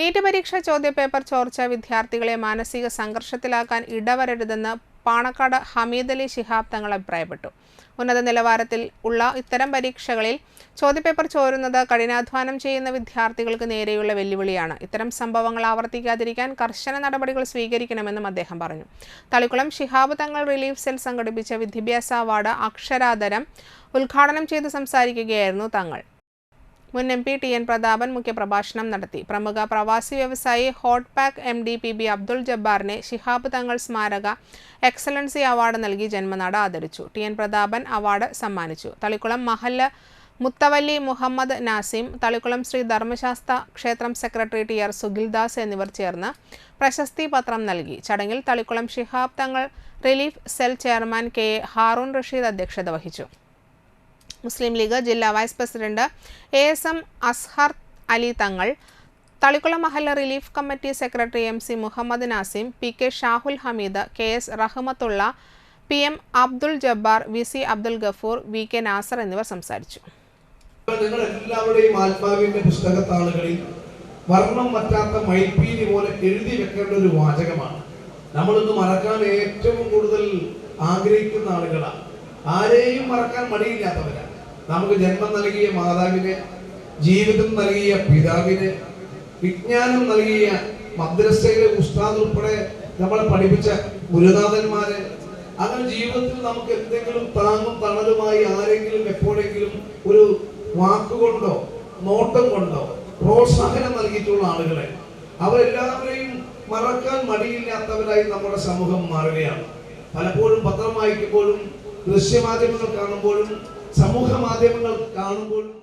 NEET പരീക്ഷാ ചോദ്യപേപ്പർ ചോർച്ച വിദ്യാർത്ഥികളെ മാനസിക സംഘർഷത്തിലാക്കാൻ ഇടവരരുതെന്ന് പാണക്കാട് ഹമീദ് അലി ശിഹാബ് തങ്ങൾ അഭിപ്രായപ്പെട്ടു. ഉന്നത നിലവാരത്തിൽ ഉള്ള ഇത്തരം പരീക്ഷകളിൽ ചോദ്യപേപ്പർ ചോരുന്നത് കഠിനാധ്വാനം ചെയ്യുന്ന വിദ്യാർത്ഥികൾക്ക് നേരെയുള്ള വെല്ലുവിളിയാണ്. ഇത്തരം സംഭവങ്ങൾ ആവർത്തിക്കാതിരിക്കാൻ കർശന നടപടികൾ സ്വീകരിക്കണമെന്നും അദ്ദേഹം പറഞ്ഞു. തളിക്കുളം ശിഹാബ് തങ്ങൾ റിലീഫ് സെൽ സംഘടിപ്പിച്ച വിദ്യാഭ്യാസ അവാർഡ് അക്ഷരാധരം ഉദ്ഘാടനം ചെയ്ത് സംസാരിക്കുകയായിരുന്നു തങ്ങൾ. മുൻ M P T N Prathapan മുഖ്യപ്രഭാഷണം നടത്തി. പ്രമുഖ പ്രവാസി വ്യവസായി hot pack M D P B Abdul ജബ്ബാറിനെ Shihab Thangal സ്മാരക എക്സലൻസി അവാർഡ് നൽകി ജന്മനാട് ആദരിച്ചു. ടി എൻ പ്രതാപൻ അവാർഡ് സമ്മാനിച്ചു. തളിക്കുളം മഹല്ല മുത്തവല്ലി മുഹമ്മദ് നാസിം തളിക്കുളം ശ്രീ ധർമ്മശാസ്ത്ര ക്ഷേത്രം സെക്രട്ടറി ടി ആർ സുഖിൽദാസ് എന്നിവർ ചേർന്ന് പ്രശസ്തി പത്രം നൽകി. ചടങ്ങിൽ Thalikulam Shihab Thangal relief cell chairman K A Haroon Rasheed അധ്യക്ഷത വഹിച്ചു. മുസ്ലിം ലീഗ് ജില്ലാ vice president A S M Azhar Ali Thangal Thalikulam മഹല്ല relief committee secretary M C Muhammad Nasim P K Shahul Hameed K S Rahmathulla P M Abdul Jabbar V C Abdul Gafoor V K Nasar എന്നിവർ സംസാരിച്ചു. നിങ്ങൾ എല്ലാവരുടെയും പുസ്തകത്താളുകളിൽ വർണം പറ്റാത്ത മൈപ്പീലി പോലെ എഴുതി വെക്കേണ്ട ഒരു വാചകമാണ്. നമ്മളിന്ന് മറക്കാൻ ഏറ്റവും കൂടുതൽ ആഗ്രഹിക്കുന്ന ആളുകളാണ്. ആരെയും മറക്കാൻ മടിയില്ലാത്തവരാണ്. നമുക്ക് ജന്മം നൽകിയ മാതാവിനെ ജീവിതം നൽകിയ പിതാവിനെ വിജ്ഞാനം നൽകിയ മദ്രസയിലെ ഉസ്താദ് ഉൾപ്പെടെ നമ്മളെ പഠിപ്പിച്ച ഗുരുനാഥന്മാരെ അങ്ങനെ ജീവിതത്തിൽ നമുക്ക് എന്തെങ്കിലും താങ്ങും തണലുമായി ആരെങ്കിലും എപ്പോഴെങ്കിലും ഒരു വാക്കുകൊണ്ടോ നോട്ടം കൊണ്ടോ പ്രോത്സാഹനം നൽകിയിട്ടുള്ള ആളുകളെ അവരെല്ലാവരെയും മറക്കാൻ മടിയില്ലാത്തവരായി നമ്മുടെ സമൂഹം മാറുകയാണ്. പലപ്പോഴും പത്രം വായിക്കുമ്പോഴും ദൃശ്യമാധ്യമങ്ങൾ കാണുമ്പോഴും സമൂഹ മാധ്യമങ്ങൾ കാണുമ്പോഴും